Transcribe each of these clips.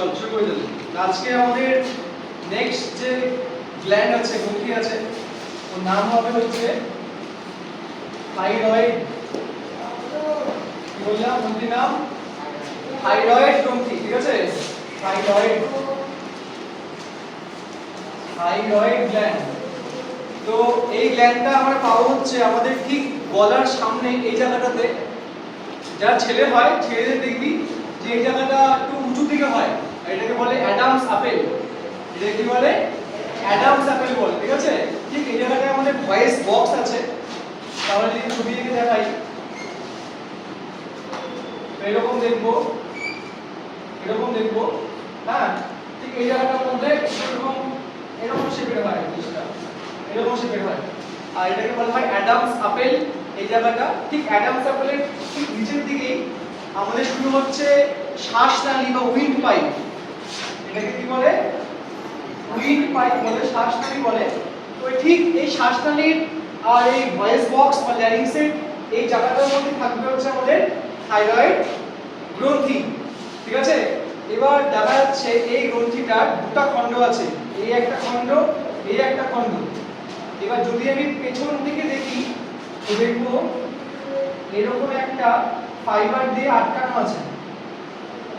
চল করে দিলাম আজকে আমাদের নেক্সট যে গ্ল্যান্ড আছে গ্রন্থি আছে, ওর নাম হবে হচ্ছে থাইরয়েড বললাম গ্রন্থির নাম থাইরয়েড গ্রন্থি, ঠিক আছে? থাইরয়েড থাইরয়েড গ্ল্যান্ড তো এই গ্ল্যান্ডটা আমরা পাবো হচ্ছে আমাদের ঠিক গলার সামনে এই জায়গাটাতে। যারা ছেলে হয়, ছেলেদের দেখবি যে এই জায়গাটা একটু উঁচু দিকে হয়। এটাকে বলে অ্যাডামস আপেল। এটাকে কি বলে? অ্যাডামস আপেল বলে, ঠিক আছে? ঠিক এই জায়গাটায় আমাদের ভয়েস বক্স আছে। তাহলে যদি ছবি দেখে দেখাই এরকম দেখব। এরকম দেখব। হ্যাঁ ঠিক এই জায়গাটার মধ্যে এরকম এরকম শেপের হয় জিনিসটা। এরকম শেপের হয়। আর এটাকে বলা হয় অ্যাডামস আপেল এই জায়গাটা। ঠিক অ্যাডামস আপেলের ঠিক নিচের দিকেই আমাদের শুরু হচ্ছে শ্বাসনালী বা উইন্ড পাইপ। এটাকে কি বলে? উইন্ড পাইপ বলে, শ্বাসনালী বলে। তো ঠিক এই শ্বাসনালীর আর এই ভয়েস বক্স বা ল্যারিংসের এই জায়গাটার মধ্যে থাকবে হচ্ছে আমাদের থাইরয়েড গ্রন্থি। ঠিক আছে? এবার দেখা যাচ্ছে এই গ্রন্থিটার দুটো খণ্ড আছে। এই একটা খণ্ড, এই একটা খণ্ড। এবার যদি আমি পেছন দিকে দেখি, তো দেখব এরকম একটা ফাইবার দিয়ে আটকানো আছে।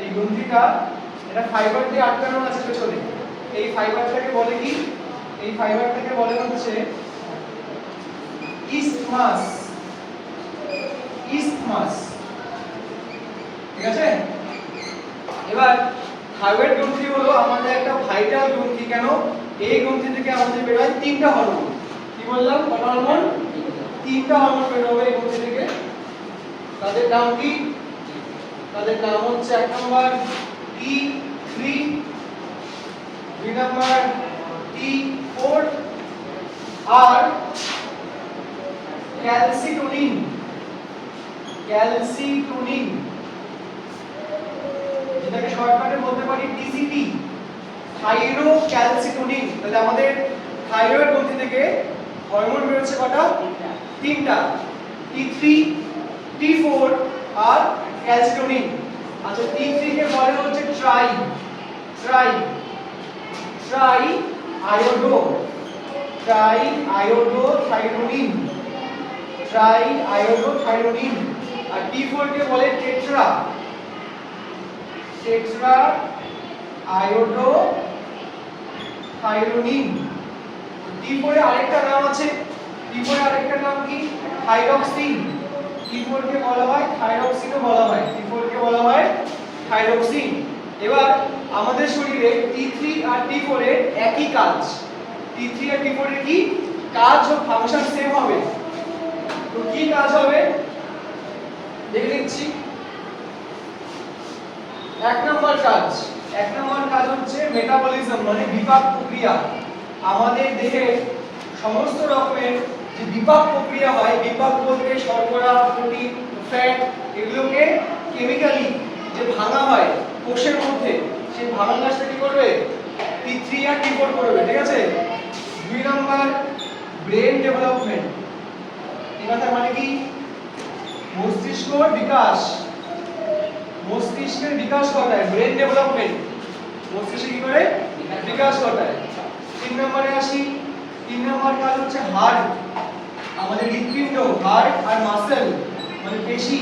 এই গ্রন্থিটা এটা ফাইবার দিয়ে আটকানো আছে পেছনে। এই ফাইবারটাকে বলে কি? এই ফাইবারটাকে বলে হচ্ছে ইসমাস ইসমাস ঠিক আছে? এবার থাইরয়েড গ্রন্থি হলো আমাদের একটা ভাইটাল গ্রন্থি। কেন? এই গ্রন্থি থেকে আমাদের বের হয় তিনটা হরমোন কি বললাম? কটা হরমোন তিনটা হরমোন বের হবে এই গ্রন্থি থেকে। তাদের নাম কি? তাদের নাম হচ্ছে এক নম্বর টি থ্রি দুই নম্বর টি ফোর আর ক্যালসিটোনিন ক্যালসিটোনিন যেটাকে শর্টকাটে বলতে পারি টিসিটি থাইরোক্যালসিটোনিন তাহলে আমাদের থাইরয়েড গ্রন্থি থেকে হরমোন বের হচ্ছে কটা? তিনটা। টি3 টি4 আর ক্যালসিটোনিন আচ্ছা টি3 কে বলে হচ্ছে tri tri tri iodo tri iodo thyronine tri iodo thyronine আর টি4 কে বলে টেট্রা টেট্রা আয়োডো থাইরোনিন টি4 এর আরেকটা নাম আছে টি4 এর আরেকটা নাম কি? থাইরক্সিন টি4 কে বলা হয় থাইরক্সিনও বলা হয় টি4 কে বলা হয় থাইরক্সিন এবার আমাদের শরীরে টি3 আর টি4 এর একই কাজ। টি3 আর টি4 এর কি কাজ ও ফাংশন সেম হবে। তো কি কাজ হবে? দেখে নিচ্ছি। এক নম্বর কাজ। এক নম্বর কাজ হচ্ছে মেটাবলিজম মানে বিপাক প্রক্রিয়া। আমাদের দেহে সমস্ত রকমের যে বিপাক প্রক্রিয়া হয়, বিপাক বলতে শর্করা, প্রোটিন ফ্যাট এগুলোকে কেমিক্যালি যে ভাঙা হয় কোষের মধ্যে সেই ভাঙা কাজটা কি করবে? টি3 আর টি4 করবে, ঠিক আছে? দুই নম্বর ব্রেন ডেভেলপমেন্ট এই কথা মানে কি? মস্তিষ্কর বিকাশ। মস্তিষ্কের বিকাশ ঘটায় ব্রেন ডেভেলপমেন্ট মস্তিষ্কে কি করে? বিকাশ ঘটায়। তিন নম্বরে আসি। তিন নম্বর কাজ হচ্ছে হার্ট আমাদের হৃৎপিণ্ড হার্ট আর মাসেল মানে পেশি।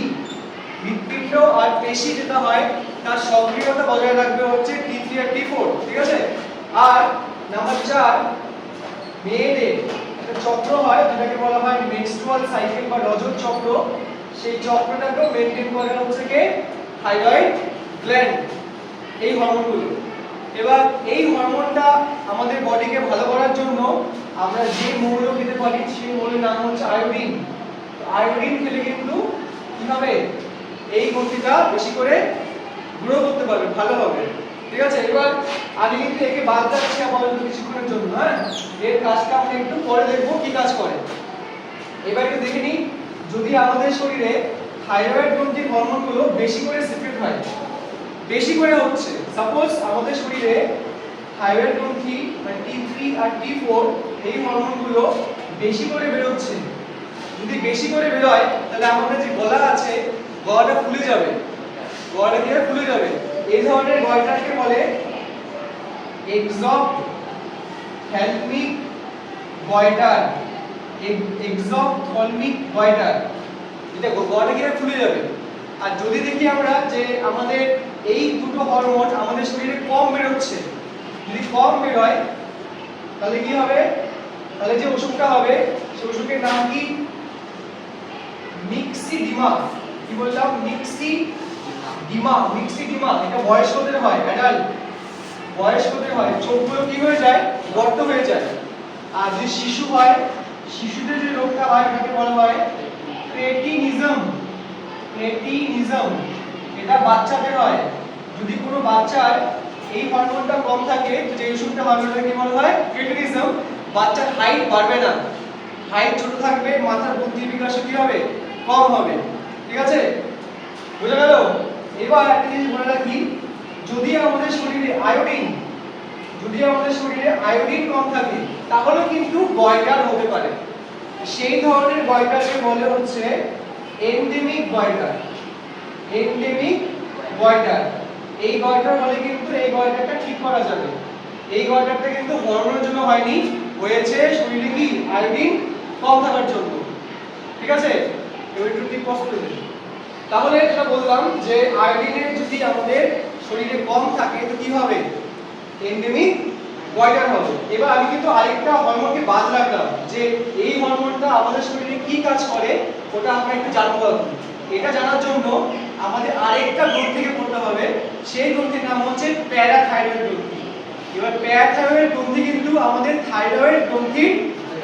হৃৎপিণ্ড আর পেশি যেটা হয় তার সক্রিয়তা বজায় রাখবে হচ্ছে টি থ্রি আর টি ফোর ঠিক আছে? আর নাম্বার চার মেয়েদের একটা চক্র হয়, যেটাকে বলা হয় মেনস্ট্রুয়াল সাইকেল বা রজত চক্র। সেই চক্রটাকেও মেনটেন করে হচ্ছে কে? থাইরয়েড গ্ল্যান্ড এই হরমোনগুলো এবার এই হরমোনটা আমাদের বডিকে ভালো করার জন্য আমরা যে মৌল খেতে পারি সেই মৌলের নাম হচ্ছে আয়োডিন আয়োডিন খেলে কিন্তু কি হবে? এই গ্রন্থিটা বেশি করে গ্রো করতে পারবে, ভালো হবে। ঠিক আছে? এবার আমি কিন্তু একে বাদ যাচ্ছি আপাতত কিছুক্ষণের জন্য হ্যাঁ? এর কাজটা আমরা একটু পরে দেখব কি কাজ করে। এবার একটু দেখে নিই, যদি আমাদের শরীরে থাইরয়েড গ্রন্থির হরমোনগুলো বেশি করে সিক্রেট হয়, বেশি করে হচ্ছে সাপোজ আমাদের শরীরে থাইরয়েড গ্রন্থি মানে টি থ্রি আর টি ফোর এই হরমোনগুলো বেশি করে বেরোচ্ছে। যদি বেশি করে বেরোয়, তাহলে আমাদের যে গলা আছে, গলাটা ফুলে যাবে। গলাটা দিয়ে ফুলে যাবে। এই ধরনের গয়টাকে বলে এক্সপ্ট থ্যালমিক গয়টার এক্সপ থলমিক গয়টার এটা গয়টা কীভাবে ফুলে যাবে। আর যদি দেখি আমরা যে আমাদের এই দুটো হরমোন আমাদের শরীরে কম বেরোচ্ছে, যদি কম বেরোয়, তাহলে কি হবে? তাহলে যে অসুখটা হবে সেই অসুখের নাম কি? মিক্সিডিমা। কি বললাম? মিক্সি ডিমা মিক্সিডিমা এটা বয়স্কদের হয় অ্যাডাল্ট বয়স্কদের হয়, চোখগুলো কি হয়ে যায়? গর্ত হয়ে যায়। আর যে শিশু হয়, শিশুদের যে রোগটা হয়, এটাকে বলা হয় ক্রেটিনিজম ক্রেটিনিজম এটা বাচ্চাদের হয়। যদি কোনো বাচ্চার এই হরমোনটা কম থাকে, যে ওষুধটা হবে ওটাকে বলা হয়? ক্রেটিনিজম বাচ্চার হাইট বাড়বে না। হাইট ছোট থাকবে, মাথার বুদ্ধি বিকাশ কি হবে? কম হবে। ঠিক আছে? বোঝা গেল? এবার একটা জিনিস মনে রাখি, যদি আমাদের শরীরে আয়োডিন যদি আমাদের শরীরে আয়োডিন কম থাকে তাহলেও কিন্তু গয়টার হতে পারে। সেই ধরনের গয়টারকে বলে হচ্ছে এন্ডেমিক গয়টার এন্ডেমিক গয়টার এই গয়টার হলে কিন্তু এই গয়টারটা ঠিক করা যাবে। এই গয়টারটা কিন্তু হরমোনের জন্য হয়নি, হয়েছে শরীরে কি? আয়োডিন কম থাকার জন্য। ঠিক আছে? এবার একটু ঠিক কষ্ট দেবেন তাহলে যেটা বললাম যে আয়োডিনের যদি আমাদের শরীরে কম থাকে, তো কি হবে? এন্ডেমিক গয়টার হবে। এবার আমি কিন্তু আরেকটা হরমোনকে বাদ রাখলাম, যে এই হরমোনটা আমাদের শরীরে কি কাজ করে, ওটা আমরা একটু জানব এটা জানার জন্য আমাদের আরেকটা গ্রন্থ থেকে পড়তে হবে, সেই গ্রন্থির নাম হচ্ছে প্যারাথাইরয়েড গ্রন্থি। এবার প্যারাথাইরয়েড গ্রন্থি কিন্তু আমাদের থাইরয়েড গ্রন্থির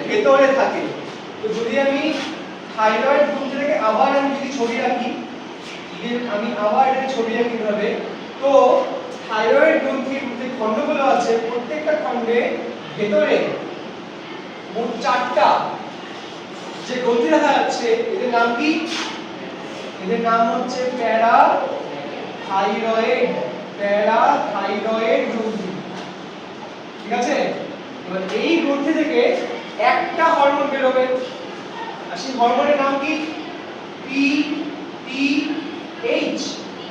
ভেতরে থাকে। তো যদি আমি থাইরয়েড গ্রন্থিটাকে আবার আমি যদি ছবি আঁকি যদি আমি আবার এটা ছবি আঁকি ভাবে তো থাইরয়েড গ্রন্থির যে খণ্ডগুলো আছে, প্রত্যেকটা খণ্ডে ভেতরে মোট চারটা যে গ্রন্থি দেখা যাচ্ছে, এদের নাম কি? এদের নাম হচ্ছে প্যারা থাইরয়েড প্যারা থাইরয়েড গ্রন্থি। ঠিক আছে? এবার এই গ্রন্থি থেকে একটা হরমোন বেরোবে। আর সেই হরমোনের নাম কি? পি টি এইচ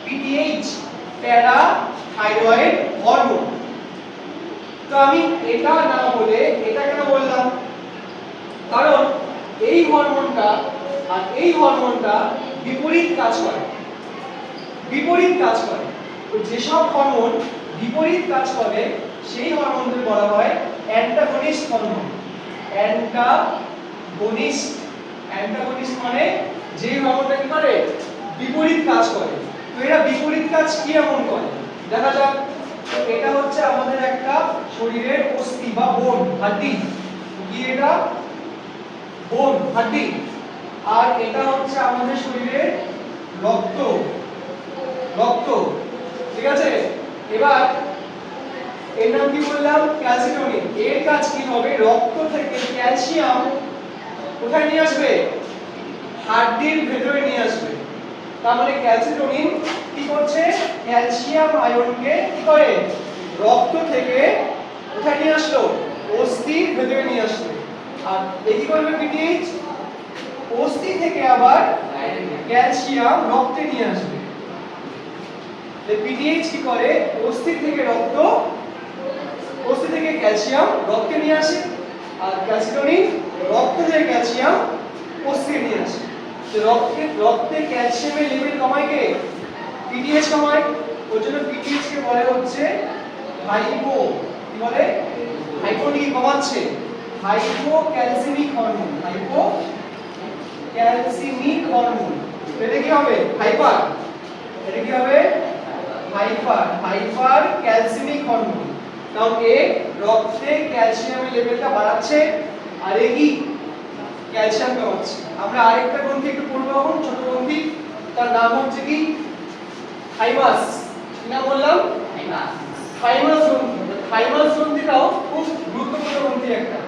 পিটিএইচ প্যারা, থাইরয়েড, হরমোন। তো আমি এটা না বলে এটা কেন বললাম? কারণ এই হরমোনটা আর এই হরমোনটা বিপরীত কাজ করে। বিপরীত কাজ করে। তো যেসব হরমোন বিপরীত কাজ করে, সেই হরমোনদের বলা হয় অ্যান্টাগনিস্ট হরমোন। অ্যান্টাগনিস্ট। অ্যান্টাগনিস্ট মানে যে হরমোনটা কি করে? বিপরীত কাজ করে। তো এরা বিপরীত কাজ কি এমন করে? দেখা যাক। এটা হচ্ছে আমাদের একটা শরীরের অস্থি বা বোন হাড্ডি। কি এটা? বোন হাড্ডি। আর এটা হচ্ছে আমাদের শরীরের রক্ত। রক্ত। ঠিক আছে? এবার এর নাম কি বললাম? ক্যালসিটোনিন এর কাজ কি হবে? রক্ত থেকে ক্যালসিয়াম কোথায় নিয়ে আসবে? হাড্ডির ভেতরে নিয়ে আসবে। মানে ক্যালসিটোনিন কি করছে? ক্যালসিয়াম আয়নকে কি করে? রক্ত থেকে কোথায় নিয়ে আসলো? অস্থির ভেতরে নিয়ে আসলো। আর এই কি করবে পিটিএইচ অস্থি থেকে আবার ক্যালসিয়াম রক্তে নিয়ে আসবে। পিটিএইচ কি করে? অস্থি থেকে রক্ত, অস্থি থেকে ক্যালসিয়াম রক্তে নিয়ে আসে। আর ক্যালসিটোনিন রক্ত থেকে ক্যালসিয়াম অস্থি নিয়ে আসে। রক্তে রক্তে ক্যালসিয়ামের লেভেল কমায় কে? পিটিএইচ কমায়। ওর জন্য পিটিএইচ কে বলে হচ্ছে হাইপো কি বলে? হাইপো কি কমাচ্ছে। হাইপো ক্যালসিমিক হরমোন হাইপো ক্যালসিমিক হরমোন এটা কি হবে? হাইপার এটা কি হবে? হাইপার হাইপার ক্যালসিমিক হরমোন নাও এ রক্তে ক্যালসিয়ামের লেভেলটা বাড়াচ্ছে। আর এ কি? ক্যালসিয়াম কমাচ্ছে। আমরা আরেকটা গ্রন্থি, একটু পড়ব এখন ছোট গ্রন্থি। তার নাম হচ্ছে কি? থাইমাস। কি নাম বললাম? থাইমাস গ্রন্থি। থাইমাস গ্রন্থিটাও খুব গুরুত্বপূর্ণ গ্রন্থি একটা।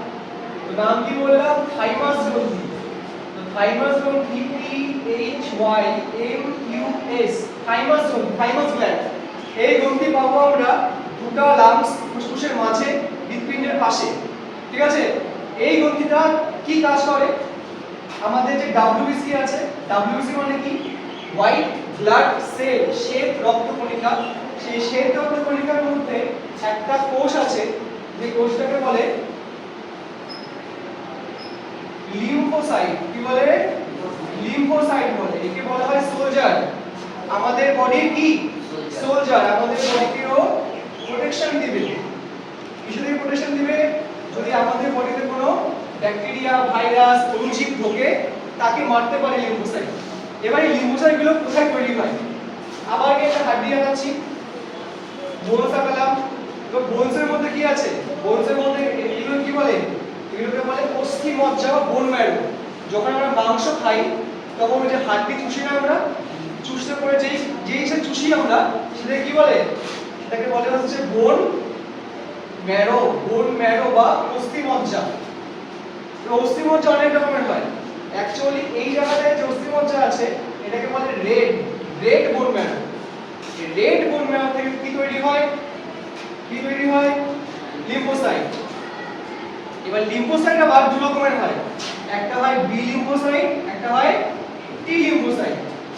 তো নাম কি বললাম? থাইমাস গ্রন্থি। তো থাইমাস গ্রন্থি T H Y M U S thymus গ্রন্থি, থাইমাস গ্ল্যান্ড। এই গ্রন্থি পাবো আমরা দুটো লাংস ফুসফুসের মাঝে হৃৎপিণ্ডের পাশে। ঠিক আছে? এই গ্রন্থিটা কি কাজ করে? আমাদের যে ডাব্লিউবিসি আছে ডাব্লিউবিসি মানে কি? হোয়াইট ব্লাড সেল শ্বেত রক্ত কণিকা সেই শ্বেত শ্বেতরক্ত কণিকার মধ্যে একটা কোষ আছে, যে কোষটাকে বলে লিম্ফোসাইট কি বলে? লিম্ফোসাইট বলে। একে বলা হয় সোলজার আমাদের বডির কি সোলজার আমাদের বডিকেও প্রোটেকশন দিবে কিছু দিয়ে প্রোটেকশন দিবে যদি আমাদের বডিতে কোনো ব্যাকটেরিয়া ভাইরাস অনুজীব ঢোকে তাকে মারতে পারে লিম্ফোসাইট। এবার এই লিম্ফোসাইটগুলো কোথায় তৈরি হয়? আবার একটা হাড্ডি আনাচ্ছি বোনস আঁকালাম তো বোনসের মধ্যে কি আছে? বোনসের মধ্যে এগুলো কি বলে? এগুলোকে বলে অস্থি মজ্জা বা বোন ম্যারো যখন আমরা মাংস খাই, তখন ওই যে হাড্ডি চুষি না আমরা? চুষতে পরে যেই যেই সে চুষি আমরা, সেটা কি বলে? সেটাকে বলে হচ্ছে বোন ম্যারো বোন ম্যারো বা অস্থি মজ্জা তো অস্থি অনেক রকমের হয়। অ্যাকচুয়ালি এই জায়গাটায় যে অস্থিমজ্জা আছে, এটাকে বলে red red bone marrow red bone marrow থেকে কি তৈরি হয়? কি তৈরি হয়? লিম্ফোসাইট। এবার লিম্ফোসাইট আবার দু রকমের হয়। একটা হয় বি লিম্ফোসাইট একটা হয় T lymphocyte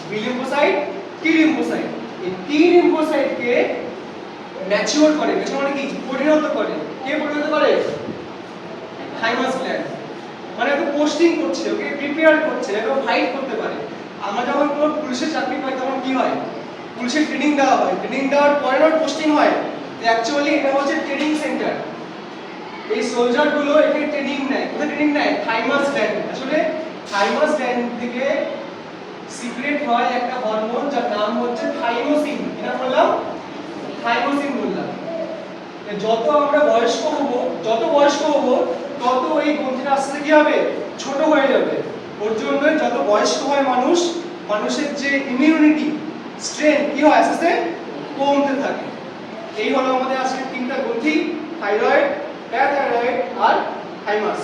B lymphocyte T lymphocyte এই টি লিম্ফোসাইটকে ম্যাচিওর করে মানে কি পরিণত করে। কে পরিণত করে? থাইমাস গ্ল্যান্ড মানে ওকে পোস্টিং করছে, ওকে প্রিপেয়ার করছে ও ফাইট করতে পারে। আমরা যখন কোনো পুলিশের চাকরি পাই, তখন কি হয়? পুলিশের ট্রেনিং দেওয়া হয়। ট্রেনিং দেওয়ার পরে ওর পোস্টিং হয়। অ্যাকচুয়ালি এটা হচ্ছে ট্রেনিং সেন্টার এই সোলজারগুলো এখানে ট্রেনিং নেয়। কোথায় ট্রেনিং নেয়? থাইমাস গ্ল্যান্ড আসলে থাইমাস গ্ল্যান্ড থেকে সিক্রেট হয় একটা হরমোন যার নাম হচ্ছে থাইমোসিন এটা বললাম? থাইমোসিন বললাম। যত আমরা বয়স্ক হব, যত বয়স্ক হব তত এই আস্তে আস্তে কি হবে? ছোট হয়ে যাবে। ওর জন্য যত বয়স্ক হয় মানুষ, মানুষের যে ইমিউনিটি স্ট্রেংথ কি হয়? আস্তে আস্তে কমতে থাকে। এই হলো আমাদের আজকে তিনটা গ্রন্থি থাইরয়েড প্যাথাইরয়েড আর থাইমাস